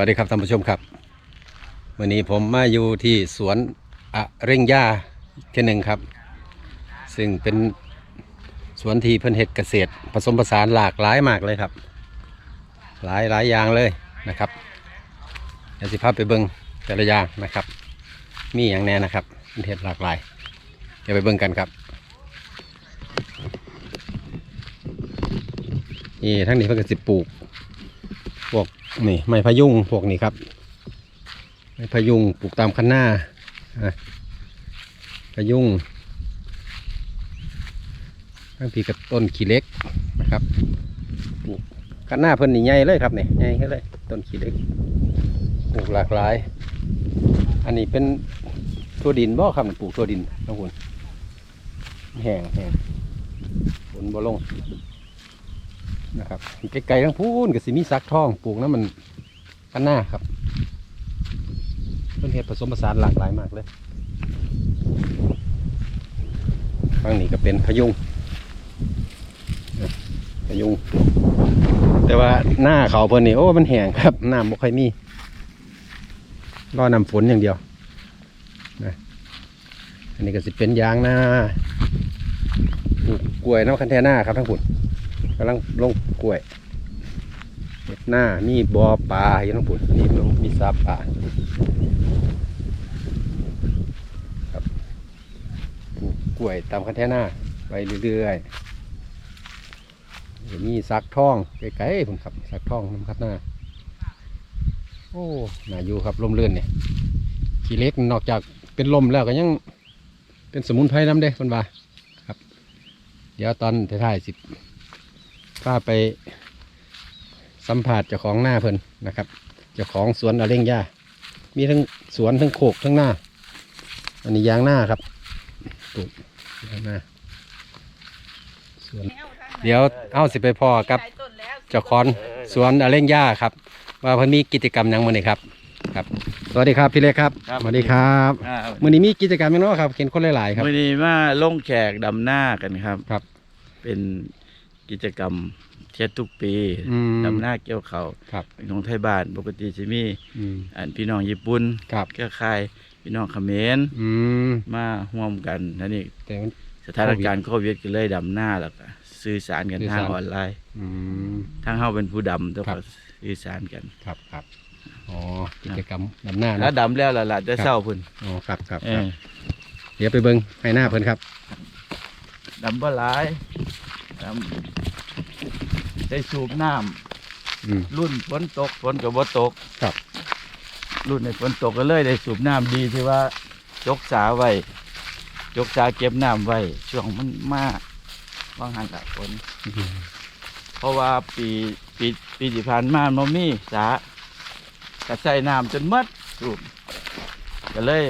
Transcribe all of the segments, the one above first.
สวัสดีครับท่านผู้ชมครับ วันนี้ผมมาอยู่ที่สวนอะเร่งหญ้าที่หนึ่งครับ ซึ่งเป็นสวนที่เพิ่นเฮ็ดเกษตร ผสมผสานหลากหลายมากเลยครับ หลายหลายอย่างเลยนะครับเดี๋ยวสิพาไปเบิ่งแต่ละอย่างนะครับ มีอย่างแน่นะครับเพิ่นเฮ็ดหลากหลายเดี๋ยวไปเบิ่งกันครับนี่ทั้งนี้เพิ่นก็สิปลูกพวก นี่ไม้พะยุงพวกนี้ครับ ไม้พะยุงปลูกตามคันหน้าพะยุงทั้งปีกับต้นขี้เล็กนะครับปลูกคันหน้าเพิ่นนี่ใหญ่เลยครับนี่ใหญ่ขึ้นเลยต้นขี้เล็กปลูกหลากหลาย อันนี้เป็นทั่วดินบ่ครับปลูกทั่วดินน้องคุณแห้งแห้งฝนบ่ลง นะครับไกลๆทั้งพูนกับสิมีซักท่องปลูกนั้นมันกันหน้าครับต้นเห็ดผสมผสานหลากหลายมากเลยฝั่งนี้ก็เป็นพยุงพยุง แต่ว่าหน้าเขาเพิ่นนี่โอ้ มันแห้งครับน้ำบ่ค่อยมีรอน้ำฝนอย่างเดียวนะอันนี้ก็สิเป็นยางนาปลูกกล้วยน้ำคันแทหน้าครับทั้งผุน กำลังลงกล้วยเห็ดหน้ามีบ่อปลาอยู่ทั้งปุ่นนี่ลงมีสาปลาครับปลูกกล้วยตามคันแท่หน้าไปเรื่อยๆมีสักท่องไกลๆผมครับสักท่องน้ำคัดหน้าโอ้น่าอยู่ครับลมเลื่อนเนี่ยขี้เล็กนอกจากเป็นลมแล้วก็ยังเป็นสมุนไพรน้ำเด้คนว่าครับ เดี๋ยวตอนท้ายๆสิ พาไปสัมผัสเจ้าของหน้าเพิ่นนะครับเจ้าของสวนอเร่งหญ้ามีทั้งสวนทั้งโคกทั้งหน้า อันนี้ยางหน้าครับปลูกยางหน้าสวนเดี๋ยวเอาสิไปพอกับเจ้าของสวนอเร่งหญ้าครับ ว่าเพิ่นมีกิจกรรมหยังมื้อนี้ครับครับ สวัสดีครับพี่เล็กครับครับ สวัสดีครับอ่ามื้อนี้มีกิจกรรมหยังเนาะครับเห็นคนหลายๆครับ วันนี้มาลงแขกดำหน้ากันครับ ครับ เป็น กิจกรรมเทียดทุกปีอืมดำหน้าเกี่ยวเขาครับเป็นของไทยบ้านปกติจะมีอืม อันพี่น้องญี่ปุ่นครับเครือข่ายพี่น้องเขมรอืมมาร่วมกันนั่นนี่แต่มัน สถานการณ์โควิดก็เลยดำหน้าแล้วก็สื่อสารกันสื่อทางสารออนไลน์อืมทางเฮาเป็นผู้ดำแต่ครัก็บ สื่อสารกันครับครับอ๋อกิจกรรมดำหน้าถ้านะดำแล้วล่ะล่ะจะครับเศร้าพุ่นอ๋อครับครับเอครับอเดี๋ยวไปเบิ้งให้หน้าเพิ่นครับดำบ่หลายดำ ได้สูบน้ำอืมรุ่นฝนตกฝนกับว่าตกครับ รุ่นในฝนตกก็เลยได้สูบน้ำดีที่ว่า จกสาไว้จกสาเก็บน้ำไว้ช่วงมันมากว่างหันกับฝน เพราะว่าปีปีปีที่ผ่านมามันมีสากระใส่น้ำจนหมัดสูบก็เลย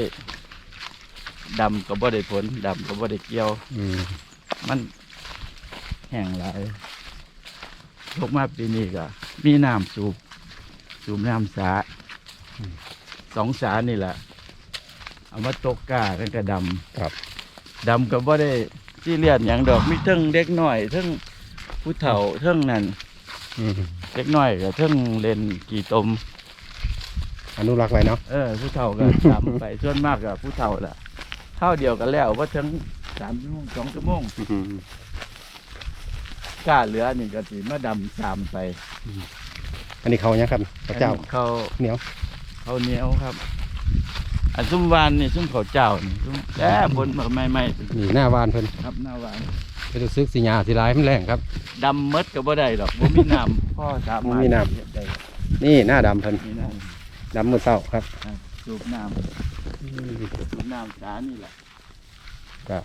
ดำกับบ่ได้ผลดำกับบ่ได้เกี่ยว อืมมันแห้งหลายล กมาปีนี้ก็มีน้ำสูบ สูบน้ำสาสองสานี่แหละ เอามาตกกาตั้งแต่ดครับำดำก็บ่ได้ที่เลียนอย่างดอกมีเทั้งเด็กน้อยเทั้งผู้เฒ่าเทั้งนั่นอืมเด็กน้อยก็เทั้งเล่นกี่ตม อนุรักษ์ไว้เนาะเออ ผู้เฒ่าก็ดำไปส่วนมากก็ผู้เฒ่าล่ะเท่าเดียวกันแล้วว่าทั้งสามชั่วโมงสองชั่วโมงอืม กล้าเหลือนี่ก็สิมาดำสามไปอันนี้เขาเนี่ยครับพระเจ้าเขาเหนียว เขาวเหนียวครับอันซุ้มวานนี่ซุ้มเขาวเจ้านี่ซุ้มแย่บนมาไม่ไม่นี่หน้าวานเพิ่นครับหน้าวานไปดูซึกสิญาสิร้ายมันแรงครับ ดำหมดก็บ่ได้หรอกบ่มีน้ำพ่อสามารถบ่มีน้ำ เฮ็ดได้นี่หน้าดำเพิ่นมีน้ดำมือเศร้าครับำครับสูบน้ำสูบน้ำสานี่แหละ ก็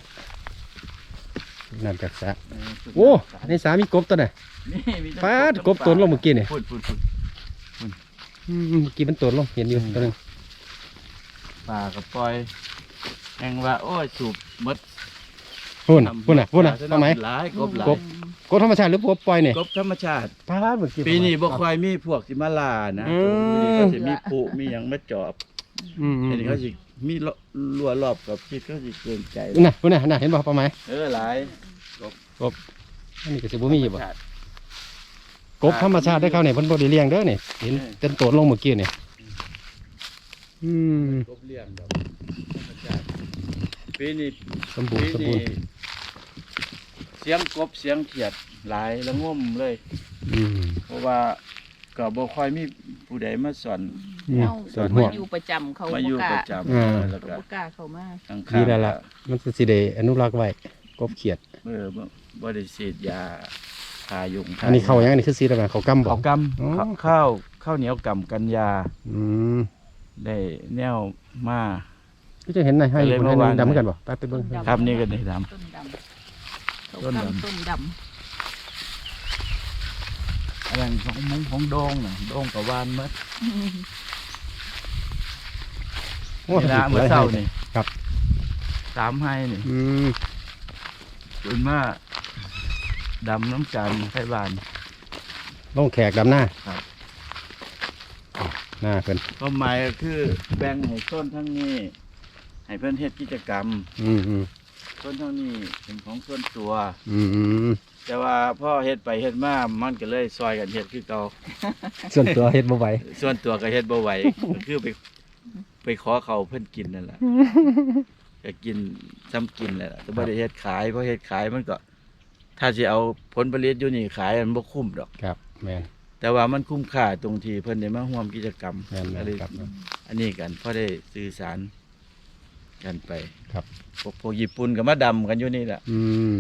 น้ำจากสระเออสูบโอ้น้ำสาในสามีกบตัวไหนนี่มีทั้งฟาดทั้งกบตัวลงเมื่อกี้นี่พูดพูดพูดอืมเมื่อกี้มันตัวลงเห็นอยู่ตัวหนึงปลากับปล่อยแห่งว่าโอ้ยสูบหมดพูดน่ะพูดน่ะพูดน่ะทำทำไมหลายกบหลายกบกบธรรมชาติหรือกบปล่อยเนี่ยกบธรรมชาติพาดเมื่อกี้ปีนี้บ่ค่อยมีพวกสิมาลานะอืมปีนี้ก็สิมีปุมีหยังมาจอบอืมอืมอันนี้เขาสิ มีลลัวรอบกับคิดเขาสิเกินใจน่ะพูดน่ะน่ะเห็นบ่ปลาไหมเออหลายอันนี้ก็สิบ่มีอยู่บ่ธรรชาติกกบธรรมชาติได้เข้าเนี่ยเพิ่นบ่ได้เลี้ยงเด้อนี่เห็นเป็นตัวลงเมื่อกี้นี่อืมกบเลี้ยงดอกธรรมชาติปีนี้สมบูรปีณ์สมบูนี้รณ์เสียงกบเสียงเขียดหลายละง่มเลย อืมเพราะว่า ก็บ่ค่อยมีผู้ใดมาสอนอืมเอาสอนมาหัวอยู่ประจำเขามาบ่อยู่กล้าประจำอ่าแล้วเขาก็บ่กล้าเข้ามาข้างดีๆแล้วล่ะมันสิได้อนุรักษ์ไว้กบเขียด เออบ่บ่ได้ฉีดยาทายุงทอันนี้เข้ายังอันนี้คือสีอะไรเขากำบ่เขากอ๋อำข้าวข้าวเหนียวกำกันยาอืมได้แนวมาพี่จะเห็นหน่อยให้ไปเลยคนให้เมื่อวานดำเหมือนกันบ่ไปไปเบิ่งครับนี่ก็ได้ดต้นดำเขาต้นดำกำต้นด อันนั้นของมุ้งของโดงน่ะโดงกับวานเมื่อำโอ้เวลาเมื่อเช้านี่ครับ สามให้นี่อืมตื่นมาดำน้ำกันไทบ้าน ลงแขกดำหน้าครับ หน้าเพิ่นความหมายก็คือแบ่งให้ต้นทั้งนี้ ให้เพื่อนเฮ็ดกิจกรรมอืมอืมต้นทั้งนี้เป็นของส่วนตัว อืมอืม แต่ว่าพ่อเฮ็ดไปเฮ็ดมามันก็เลยซอยกันเฮ็ดคือเก่าส่วนตัวเฮ็ดบ่ไหวส่วนตัวก็เฮ็ดบ่ไหวก็คือไป ไปขอเขาเพิ่นกินนั่นแหละก็กินซ้ำกินแหละแต่บ่ได้เฮ็ดขายเพราะเฮ็ดขายมันก็ ถ้าสิเอาผลผลิตอยู่นี่ขายมันบ่คุ้มดอกครับแม่นแต่ว่ามันคุ้มค่าตรงที่เพิ่นได้มาร่วมกิจกรรมแม่นอะไรครับอันนี้กันพอได้สื่อสารกันไปครับพวกพวกญี่ปุ่นก็มาดำกันอยู่นี่แหละอืม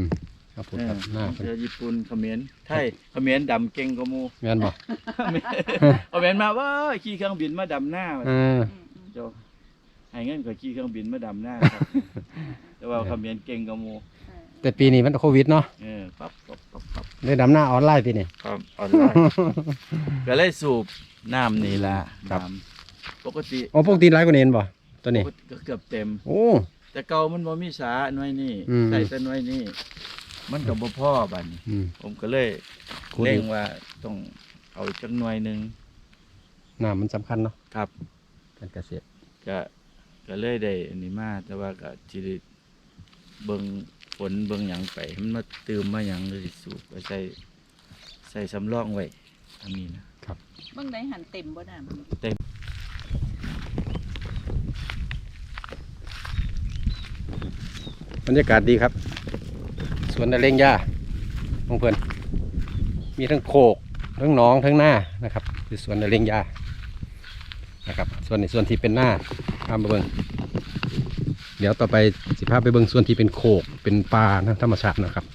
ครับผมครับหน้าเอเพิ่อนญี่ปุ่นเขมรไทยเขมรดำเก่งกว่าหมู่แม่นบ่เขมรมาว่าขี่เครื่องบินมาดำหน้าเออ เจ้าให้เงินก็ขี่เครื่องบินมาดำหน้าครับ แต่ว่าเขมรเก่งกว่าหมู่แต่ปีนี้มันโควิดเนาะเออปั๊บปั๊บปั๊บปั๊บได้ดำหน้าออนไลน์ปีนี้ครับออนไลน์ก็เลยสูบน้ำนี่ละครับน้ำปกติโอ้ปกติหลายกว่านี้เห็นบ่ตัวนี้ปกติก็เกือบเต็ม โอ้แต่เก่ามันบ่มีสาหน่วยนี่อืม ใส่แต่หน่วยนี่ มันก็บ่พอบัดนี้อืม ผมก็เลยขุดเร่อีงกว่าต้องเอาอีกจักหน่วยหนึงน้ำมันสำคัญเนาะครับ การเกษตร ก็ก็เลยได้อันนี้มาแต่ว่าก็สิได้เบิ่งฝนเบิ่งหยังไปให้มันมาเติมมาหยังเลยสิสูบก็ใส่ใส่สำรองไว้ทางนี้นะ เบิ่งได้หันเต็มบ่น้ำ บรรยากาศดีครับ สวนตะเลงหญ้าของเพื่อนมีทั้งโคกทั้งหนองทั้งหน้านะครับคือสวนตะเลงหญ้านะครับ ส่วนในส่วนที่เป็นหน้าตามมาเบิ่งเดี๋ยวต่อไปสิพาพไปเบิ่งส่วนที่เป็นโคกเป็นป่านะธรรมชาตินะครับ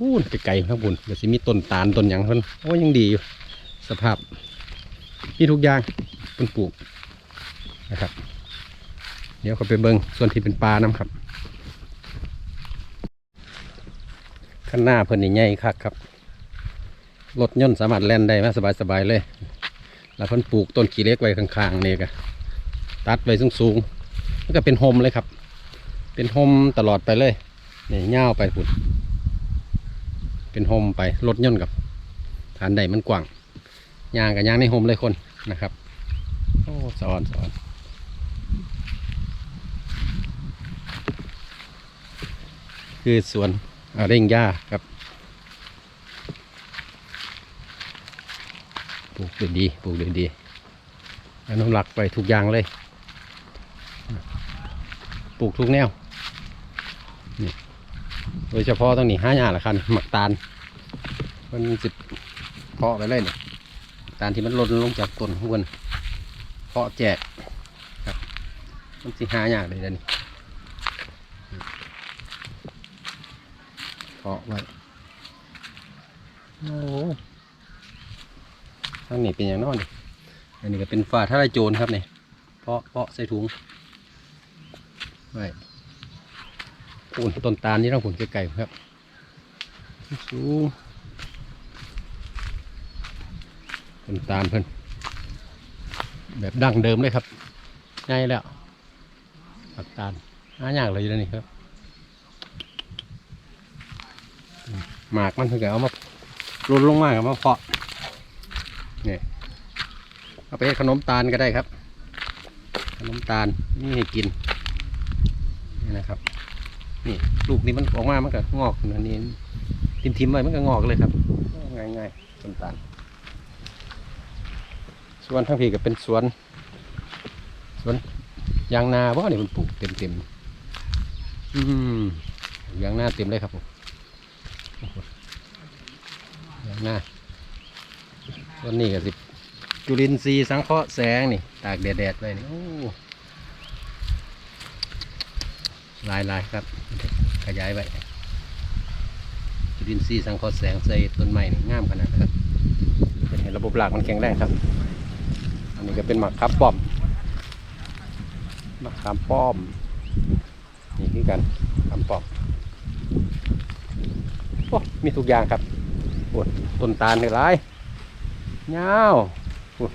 อู้ไกลๆทั้งบุญเดี๋ยวสิมีต้นตาลต้นหยังเพิ่นโอ้ยังดีอยู่สภาพมีทุกอย่างเพิ่นปลูกนะครับ เดี๋ยวเขาไปเบิ่งส่วนที่เป็นป่านํครับ ข้างหน้าเพิ่นนี่ใหญ่คักครับ รถยนต์สามารถแล่นได้มาสบายๆเลย แล้วเพิ่นปลูกต้นขี้เล็กไว้ข้างๆนี่ก็ตัดไว้สูงๆมันก็เป็นโฮมเลยครับ เป็นโฮมตลอดไปเลยนี่เง่าวไปพุ่นเป็นโฮมไปรถยนต์กับฐานใดมันกว้างยางกับยางในโฮมเลยคนนะครับโอ้สอนสอนคือสวน เร่งหญ้าครับปลูกดีดีๆปลูกดีดีๆอนุรักษ์ไปทุกอย่างเลย ปลูกทุกแนวโดยเฉพาะตรงนี้ห้าหญ้าละคันหมักตาลมันสิเพาะไปเลยเนี่ยตาลที่มันล่นลงจากต้นของมันเพาะแจกครับ มันสิห้าหญ้าเลยเดี๋ยวนี้ เพาะไว้โอ้โหทางนี้เป็นอย่างนอนนี่อันนี้ก็เป็นฝาทะลายโจรครับนี่เพาะเพาะใส่ถุงไว้ปูนต้นตาลนี่ต้องผลไก่ๆครับสูงต้นตาลเพิ่นแบบดั้งเดิมเลยครับง่ายแล้วปักตาลหายากเลยอยู่แล้วนี่ครับ หมากมันเพิ่งเอามารุนลงมากกับมาเพาะนี่เอาไปขนมตาลก็ได้ครับ ขนมตาลนี่ให้กินนี่นะครับ นี่ลูกนี้มันออกมามันก็งอกอันนี้ทิมทิมๆไว้มันก็งอกเลยครับ ง่ายง่ายๆต้นตาลสวนทั้งพีก็เป็นสวน สวนยางนาบ่นี่มันปลูกเต็มเต็มอืมยางนาเต็มเลยครับผม หยางนาส่วนนี้ก็สิจุลินทรีย์สังเคราะห์แสงนี่ ตากแดดๆไว้นี่โอ้ลายลายๆครับ ขยายไว้จุลินทรีย์สังเคราะห์แสงใส่ต้นไม้นี่งามขนาดนะครับเป็นเห็นระบบรากมันแข็งแรงครับ อันนี้ก็เป็นหมักครับป้อมมะขามป้อม นี่คือกันคำป้อม มีทุกอย่างครับโอ้ต้นตาลนี่หลายยาโอ้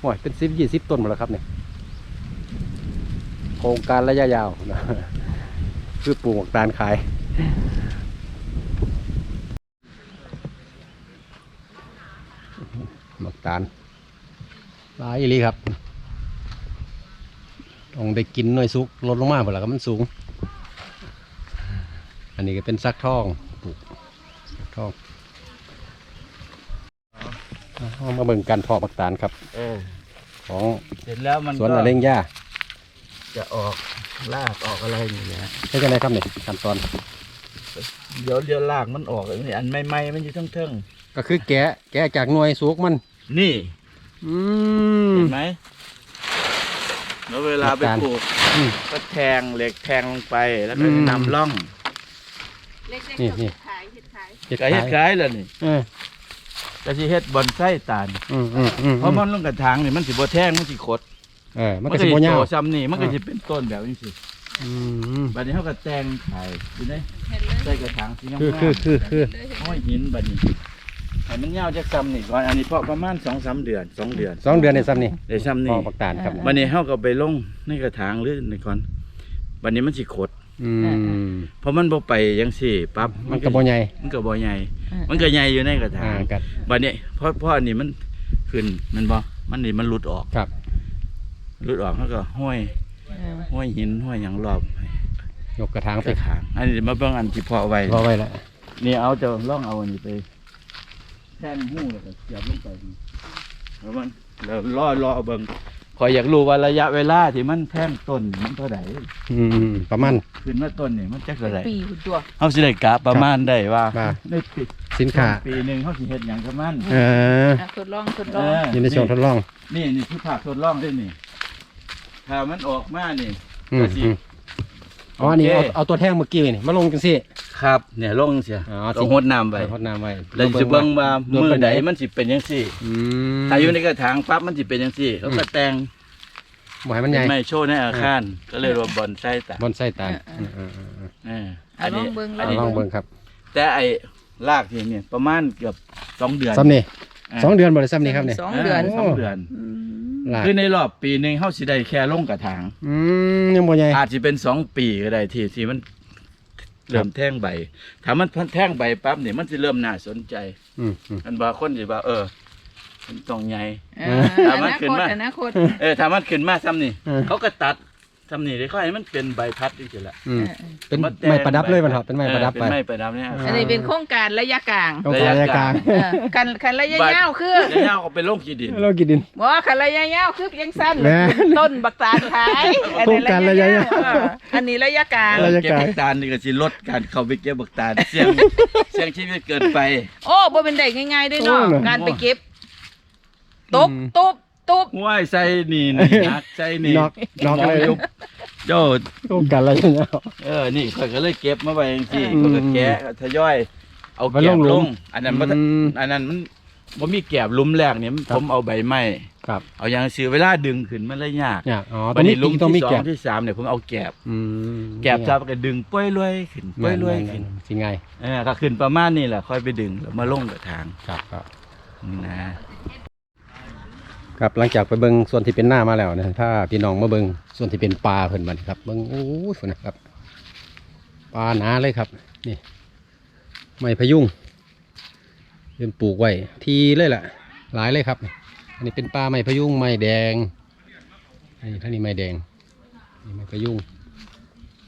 โอ้ยเป็นสิบยี่สิบต้นหมดแล้วครับเนี่ยโครงการระยะยาวนะคือปลูกหมกตาลขายหมักตาลหลายอีลีครับต้องได้กินหน่อยสุกลดลงมาเปล่าก็มันสูง อันนี้ก็เป็นซักทอง ปลูกซักทองเอามาเบิ่งการเพาะหมักตาลครับ เออ ของเสร็จแล้วมันสวนก็อเร่งย่าจะออกรากออกอะไรนี่แหละใช่กันไหมครับเนี่ยขั้นตอน เดี๋ยวเดี๋ยวรากมันออกอันนี้อันใหม่ๆมันอยู่ทั้งเทิงก็คือแกะแกะจากหน่วยสุกมัน ๆนี่อืม เห็นไหมแล้วเวลาไปหลักการปลูกอืม ก็แทงเหล็กแทงลงไปแล้วก็อืม นำร่อง เล็กนี่ๆนี่ ขายเห็ดขายเฮ็ดก็เฮ็ดขายคล้ายแล้วนี่เออก็สิเฮ็ดบอนไส้ตาลอืมอืมอืมเพราะมันลงกระถางนี่มันสิบ่แทงมันสิขดเออมันก็สิบ่โตยาวซ้ำนี่มันก็อ่าสิเป็นต้นแบบนี้สิอืมบัดนี้เฮาก็แต่งขายอยู่ในเห็ดเลยใส่กระถางสีงามคือๆคือคือคือ เลยเห็ดห้อยหินบัดนี้ให้มันยาวจักซ้ำนี่ก่อนอันนี้เพาะประมาณ2-3เดือนสองเดือนสองเดือนในซ้ำนี่ได้ซ้ำพนี่อปักตาลครับ บัดนี้เฮาก็ไปลงในกระถางหรือในก่อนบัดนี้มันสิขด อืมเพราะมันบ่ไปจังซี่ปั๊บมันก็บ่ใหญ่มันก็บ่ใหญ่ มันก็ใหญ่อยู่ในกระถาอ่างกันบัดนี้เพราะเพราะอันนี้มันขึ้นมันบ่มันนี่มันหลุดออกครับหลุดออกเขาก็ห้อยเออห้อยหินห้อยหยังรอบยกกระถางไปไปขางอันนี้มาเบิ่งอันที่เพาะไว้พอไว้แล้วนี่เอาเจะล่องเอาอันนี้ไปแท่งหู้แล้วก็เสียบลงไปนี่แล้วมันแล้วรอรอเบิ่ง ขอยอยากรู้ว่าระยะเวลาที่มันแท่งต้นมันเท่าไหร่อืมประมาณ ขึ้นมาต้นนี่มันจักเท่าไหร่ปีหุ่นตัวเฮาสิได้กะประมาณได้ว่าว่า ในปีสินค้าปีหนึงเฮาสิเฮ็ดหยังกับมันเอออะทดลองทดลเอองออยู่ในช่วงทดลองนี่นี่คือภาคทดลองด้วยนี่ถ้ามันออกมานี่ อืมก็สิอืม อ๋ออันนี้โอเอาเคเอาตัวแท่งเมื่อกี้นี่มาลงจังซี่ ครับ เนี่ยลงเสียอ๋อต้องหดน้ำไปทดน้ำไว้แล้วสิเบิ่งว่าโดนมือปานใดมันสิเป็นจังซี่อืมถ้าอยู่ในกระถางปั๊บมันสิเป็นจังซี่เขาก็แต่งบ่ให้มันใหญ่เป็นไม้โชว์ในอาคาร ก็เลยรวมบอนไส้ตาบอนไส้ตาลอืมอืมอืมอืมเอออะอันลอนี้งเบิ่งอันเอานี้ลองเบิ่งครับแต่ไอ้รากที่เนี่ยประมาณเกือบสองเดือนซ้ำนี่า สองเดือนบ่ได้ซ้ำนี่ครับเนี่ยสองเดือนสองเดือนอืมหลายคือในรอบปีหนึ่งเฮาสิได้แค่ลงกระถางอืมยังบ่ใหญ่อาจจะเป็นสองปีก็ได้ที่ที่มันเริ่มแท่งใบ ถ้ามันแท่งใบปั๊บเนี่ยมันจะเริ่มน่าสนใจอืมอืมอันบางคนสิว่าเออมันต้องใหญ่เออเอาอมานาขึ้คนตมาอนาคตเออถ้ามันขึ้นมาซ้ำนี่เออเขาก็ตัด ซ้ำนี่ได้ค่อยให้มันเป็นใบพัดนี่สิละ อืมเออเป็นาแต่งไม้ประดับเลยมันเหรอเป็นไม้ประดับเออไปเป็นไม้ประดับเนี่ย อันนี้เป็นโครงการระยะกลางต้องขายกลางเออคันคันระยะยาวคือเดี๋ยวเอาไปลงขี้ดิน เรากินดิน บ่คันระยะยาวคือยังสั้นแม่ต้นบักตาลขายโครงการระยะยาวเอออันนี้ระยะกลาง ระยะ เก็บบักตาลนี่ก็สิลดการเข้าไปเก็บบักตาลเสี่ยง เสี่ยงชีวิตเกินไป โอ้บ่เป็นได้ง่ายๆเด้วยเนาะโอ้เหรอการไปเก็บตบอืมตุบ ตุบว่ายใส่นี่นี่นักใส่นี่นอกนอกเลยยุบโจ้โครงการอะไรเนี่ยเออนี่ข่อยก็เลยเก็บมาไว้จังซี่อืมข่อยก็แกะทยอย เอาไปแกลบงหลุลม ง อันนั้นบ่ทันอืม อันนั้นมันบ่มีแกบหลุมแรกเนี่ยครับผมเอาใบไม้ครับ เอาอย่างซื้อเวลาดึงขึ้นมันเลยยากเนี่ย อ๋อตรบังดนี้นี้หลุมต้องมีที่สอแก็งบที่สามเนี่ยผมเอาแกบอืมแกบจับก็ดึงป้อยรวยขึ้นป้อยรวยขึ้น สิไง เออก็ขึ้นประมาณนี้แหละค่อยไปดึงแล้วมาลงกับทางครับครับนะ ครับหลังจากไปเบิงส่วนที่เป็นหน้ามาแล้วนะถ้าพี่น้องมาเบิงส่วนที่เป็นปลาเพิ่นบันครับ เบิงโอ้ยฝุ่นนะครับปลาหนาเลยครับ นี่ ไม้พยุงเป็นปลูกไว้ทีเลยล่ะ หลายเลยครับ อันนี้เป็นปลาไม้พยุงไม้แดงนี่ท่านี้ไม้แดงนี่ไม้พยุง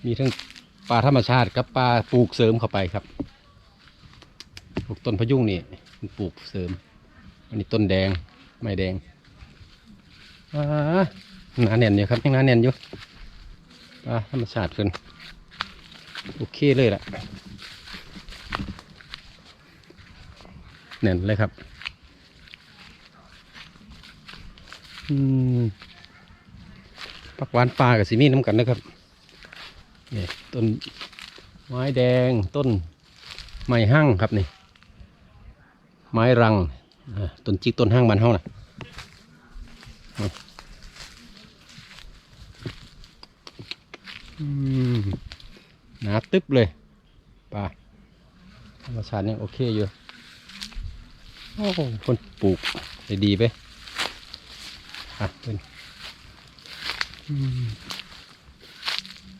มีทั้งปลาธรรมชาติกับปลาปลูกเสริมเข้าไปครับปลูกต้นพยุงนี่ปลูกเสริม อันนี้ต้นแดงไม้แดง หนาแน่นอยู่ครับยังหนาแน่นอยู่ปลาธรรมชาติเพิ่นโอเคเลยล่ะแน่นเลยครับอืมปักหวานปลากับสีมีน้ำกันนะครับนี่ต้นไม้แดงต้นไม้หั่งครับนี่ ไม้รังต้นจิกต้นห้างบานเฮานะนี่อืม หนาตึ๊บเลยป่าธรรมชาติยังโอเคอยู่ โอ้คนปลูกได้ดีไปอะเป็น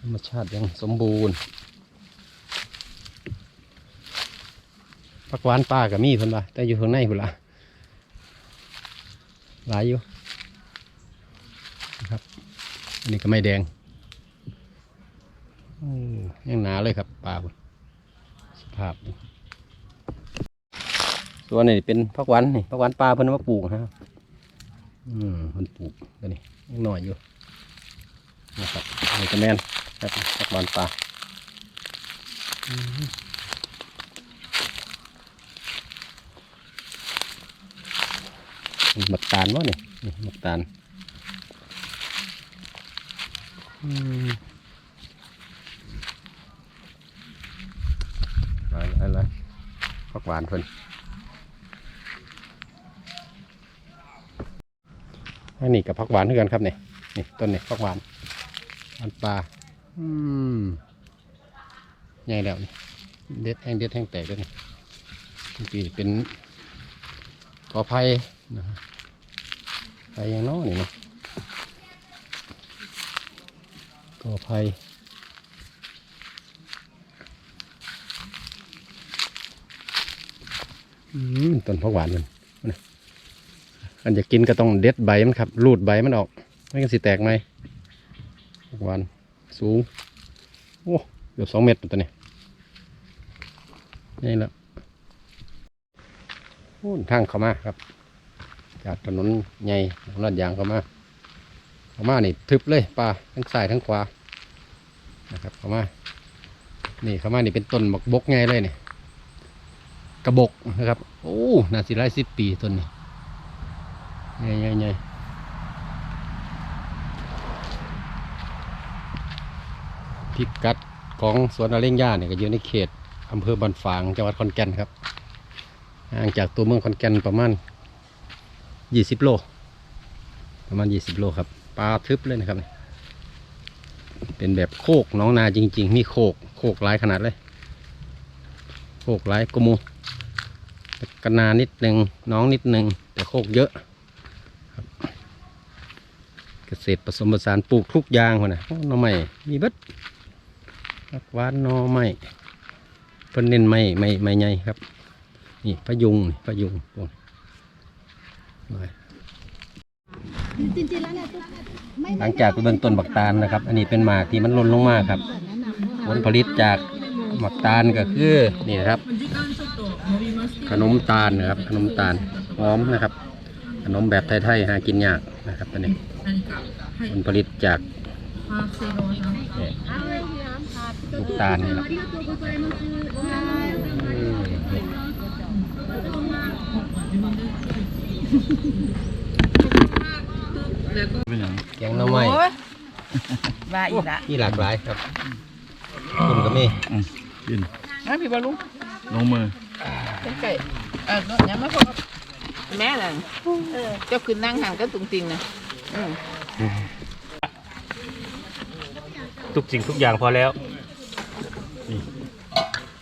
ธรรมชาติยังสมบูรณ์ผักหวานป่ากับมีเพิ่นว่าแต่อยู่ข้างในพุ่นละหลายอยู่ อันนี้ก็ไม่แดงอ้ยังหนาเลยครับป่าสภาพนี่ส่วนนี้เป็นผักวานนี่ผักวานป่าเพิ่นเอามาปลูกนะครับอืมเพิ่นปลูกตัวนี้ยังหน่อยอยู่นะครับนี่ก็แมนครับผักวานป่าหมักตาลวะนี่หมักตาล อะไรอะไรผักหวานเพิ่นอันนี้กับผักหวานเท่ากันครับเนี่ยนี่ต้นนี่ผักหวานหวานปลาอืมใหญ่แล้วนี่เด็ดแห้งเด็ดแห้งแตกด้วยนี่นี่เป็นกอไผ่นะครับไปยังน้อนี่เนาะ ก็ไผ่อืมต้นผักหวานมันอันจะกินก็ต้องเด็ดใบมันครับ รูดใบมันออก ไม่งั้นสิแตกไหมผักหวานสูง โอ้เกือบสองเมตรตัวนี้นี่แล้วทางเข้ามาครับ จากถนนใหญ่ถนนลาดยางเข้ามา เข้ามานี่ทึบเลยป่าทั้งซ้ายทั้งขวานะครับเข้ามานี่เข้ามานี่เป็นต้นบักบกไงเลยเนี่ยกระบกนะครับโอ้น่าสิร้ายสิบปีต้นนี้ใหญ่ใหญ่ใหญ่พิกัดของสวนอเร่งย่าเนี่ยก็อยู่ในเขตอำเภอบันฝางจังหวัดขอนแก่นครับห่างจากตัวเมืองขอนแก่นประมาณยี่สิบโล ประมาณยี่สิบโลครับ ปลาทึบเลยนะครับ เป็นแบบโคกน้องนาจริง ๆ มีโคกโคกหลายขนาดเลย โคกหลายกว่าหมูกนานิดหนึ่งน้องนิดหนึ่งแต่โคกเยอะครับเกษตรผสมผสานปลูกทุกอย่างคนนะโอ้หน่อไม้มีเบิดผักวานน่อไม้เพิ่นเน้นไม้ไม้ไม้ใหญ่ครับ นี่พยุงพยุงพวกห หลังจากไปเบิ่งต้นบักตาลนะครับ อันนี้เป็นหมากที่มันหล่นลงมาครับ ผลผลิตจากหมักตาลก็คือนี่นะครับ ขนมตาลนะครับ ขนมตาลหอมนะครับ ขนมแบบไทยๆหากินยากนะครับตัวนี้ผลผลิตจากเอ่อลูกตาลนี่แหละ อืมแกงหน้ำไม้โอ้ยว่าอีกละที่หลากหลายครับคุณก็มีกินงั้นพี่บอลลุงลงมือเป็นไก่เออยังไม่พอแม่น่ะเออเจ้าขึ้นนั่งห่างกันตุงติงนะอืมทุกสิ่งทุกอย่างพอแล้ว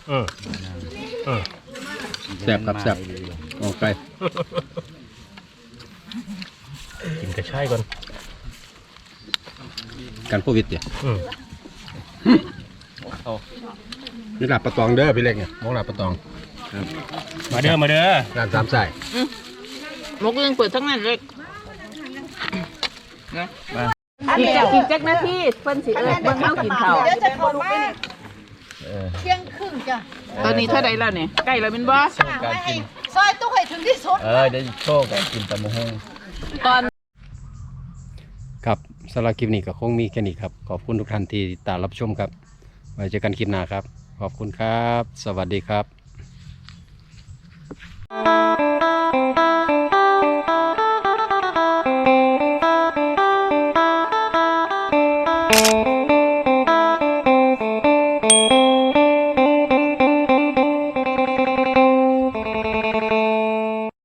เออเออแซ่บครับแซ่บออกไปกินก ระชายก่อนการโควิดเนี่ยอืมนี่หลับประตองเด้อพี่เล็กเนี่ยมองหลับประตองมาเด้อมาเด้อร้านสามสายมกยังเปิดทั้งนั้นเลยนะอีกจักอีกจักนาทีเพิ่นสิเอิ้นเบิ่งเฮากินข้าวเดี๋ยวจะขอมาเออเที่ยงครึ่งจ้ะตอนนี้เท่าใดแล้วเนี่ยใกล้แล้วเป็นบ่การกินซอยตู้ให้ถึงที่สุดเออเดี๋ยวโชว์การกินตำมะฮงตอน ครับสำหรับคลิปนี้ก็คงมีแค่นี้ครับ ขอบคุณทุกท่านที่ตามรับชมครับ ไว้เจอกันคลิปหน้าครับ ขอบคุณครับ สวัสดีครับ